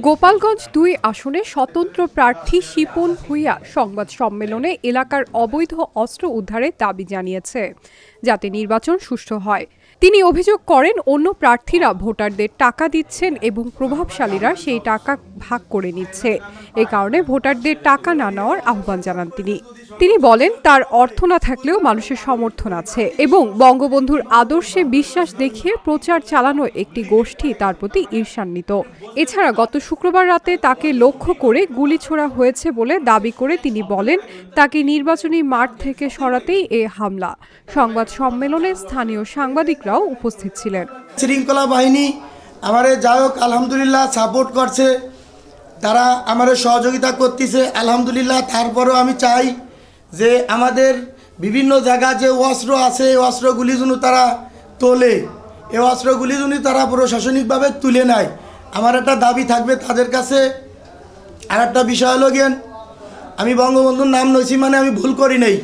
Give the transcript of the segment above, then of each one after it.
গোপালগঞ্জ দুই আসনে স্বতন্ত্র প্রার্থী শিপন ভুইয়া সংবাদ সম্মেলনে এলাকার অবৈধ অস্ত্র উদ্ধারের দাবি জানিয়েছে। যাতে নির্বাচন সুষ্ঠু হয়। তিনি অভিযোগ করেন, অন্য প্রার্থীরা ভোটারদের টাকা দিচ্ছেন এবং প্রভাবশালীরা সেই টাকা ভাগ করে নিচ্ছে। এ কারণে ভোটারদের টাকা না নেওয়ার আহ্বান জানান তিনি। তিনি বলেন, তার অর্থ না থাকলেও মানুষের সমর্থন আছে এবং বঙ্গবন্ধুর আদর্শে বিশ্বাস দেখিয়ে প্রচার চালানো একটি গোষ্ঠী তার প্রতি ঈর্ষান্বিত। এছাড়া গত শুক্রবার রাতে তাকে লক্ষ্য করে গুলি ছোড়া হয়েছে বলে দাবি করে তিনি বলেন, তাকে নির্বাচনী মাঠ থেকে সরাতেই এ হামলা। সংবাদ সম্মেলনে স্থানীয় সাংবাদিকরাও উপস্থিত ছিলেন। শৃঙ্খলা বাহিনী আমারে যাই হোক, আলহামদুলিল্লাহ সাপোর্ট করছে। তারা আমারে সহযোগিতা করতেছে, আলহামদুলিল্লাহ। তারপরেও আমি চাই যে আমাদের বিভিন্ন জায়গা যে অস্ত্র আছে, এই অস্ত্রগুলি যেন তারা তোলে। এই অস্ত্রগুলি যেন তারা প্রশাসনিকভাবে তুলে নেয়। আমার একটা দাবি থাকবে তাদের কাছে। আর একটা বিষয় হলো গিয়েন আমি বঙ্গবন্ধুর নাম নইছি মানে আমি ভুল করি নাই।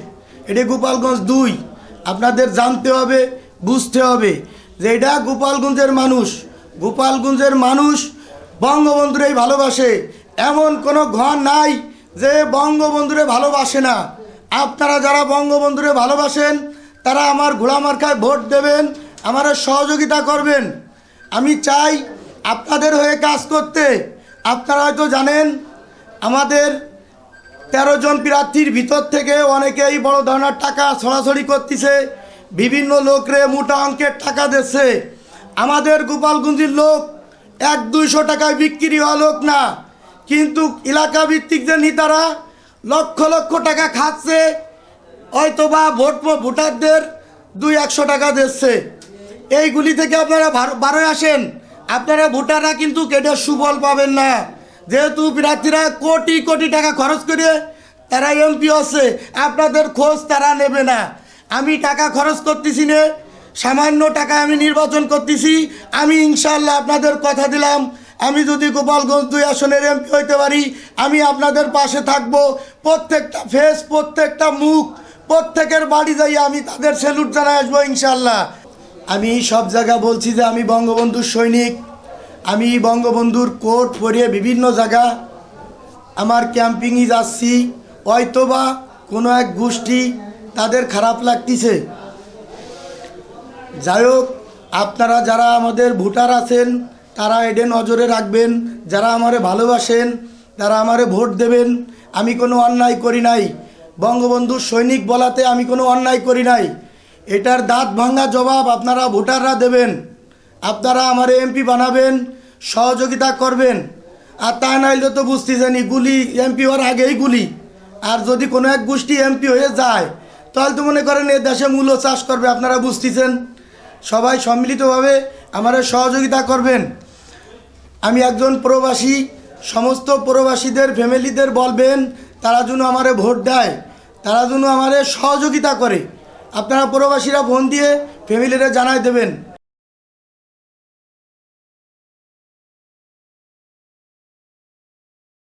এটা গোপালগঞ্জ দুই। আপনাদের জানতে হবে বুঝতে হবে যে এটা গোপালগঞ্জের মানুষ। গোপালগঞ্জের মানুষ বঙ্গবন্ধুরেই ভালোবাসে। এমন কোনো ঘর নাই যে বঙ্গবন্ধুরে ভালোবাসে না। আপনারা যারা বঙ্গবন্ধুরে ভালোবাসেন, তারা আমার ঘোড়া মার্কায় ভোট দেবেন, আমার সহযোগিতা করবেন। আমি চাই আপনাদের হয়ে কাজ করতে। আপনারা হয়তো জানেন, আমাদের তেরো জন প্রার্থীর ভিতর থেকে অনেকেই বড় ধরনের টাকা ছড়াছড়ি করতেছে। বিভিন্ন লোকরে মোটা অঙ্কের টাকা দিচ্ছে আমাদের গোপালগঞ্জের লোক এক দুইশো টাকায় বিক্রি হওয়া লোক না। কিন্তু এলাকা ভিত্তিক যে নেতারা লক্ষ লক্ষ টাকা খাচ্ছে হয়তো বা ভোট ভোটারদের দুই একশো টাকা দিচ্ছে এইগুলি থেকে আপনারা বারোয় আসেন। আপনারা ভোটাররা কিন্তু কেটে সুফল পাবেন না। যেহেতু প্রার্থীরা কোটি কোটি টাকা খরচ করে তারা এমপি আছে আপনাদের খোঁজ তারা নেবে না। আমি টাকা খরচ করতেছি না, সামান্য টাকা আমি নির্বাচন করতেছি, আমি ইনশাল্লাহ আপনাদের কথা দিলাম। আমি যদি গোপালগঞ্জ দুই আসনের এমপি হইতে পারি, আমি আপনাদের পাশে থাকব। প্রত্যেকটা ফেস প্রত্যেকটা মুখ, প্রত্যেকের বাড়ি যাই আমি তাদের সেলুট জানাই আসব ইনশাল্লাহ আমি সব জায়গা বলছি যে আমি বঙ্গবন্ধুর সৈনিক। আমি বঙ্গবন্ধুর কোর্ট পরিয়ে বিভিন্ন জায়গা আমার ক্যাম্পিংয়ে যাচ্ছি। হয়তোবা কোনো এক গোষ্ঠী তাদের খারাপ লাগতেছে। যাই আপনারা যারা আমাদের ভোটার আছেন, তারা এডে নজরে রাখবেন। যারা আমারে ভালোবাসেন, তারা আমারে ভোট দেবেন। আমি কোনো অন্যায় করি নাই। বঙ্গবন্ধুর সৈনিক বলাতে আমি কোনো অন্যায় করি নাই। এটার দাঁত ভাঙা জবাব আপনারা ভোটাররা দেবেন। আপনারা আমারে এমপি বানাবেন, সহযোগিতা করবেন। আর তা নাইলে তো বুঝতেছেনি গুলি এমপি হওয়ার আগেই গুলি। আর যদি কোনো এক গোষ্ঠী এমপি হয়ে যায় তাহলে তো মনে করেন এ দেশে মূল্য চাষ করবে, আপনারা বুঝতেছেন? সবাই সম্মিলিতভাবে আমাদের সহযোগিতা করবেন। আমি একজন প্রবাসী, সমস্ত প্রবাসীদের, ফ্যামিলিদের বলবেন, তারা যেন আমারে ভোট দেয়, তারা যেন আমারে সহযোগিতা করে। আপনারা প্রবাসীরা ফোন দিয়ে ফ্যামিলিরা জানাই দেবেন।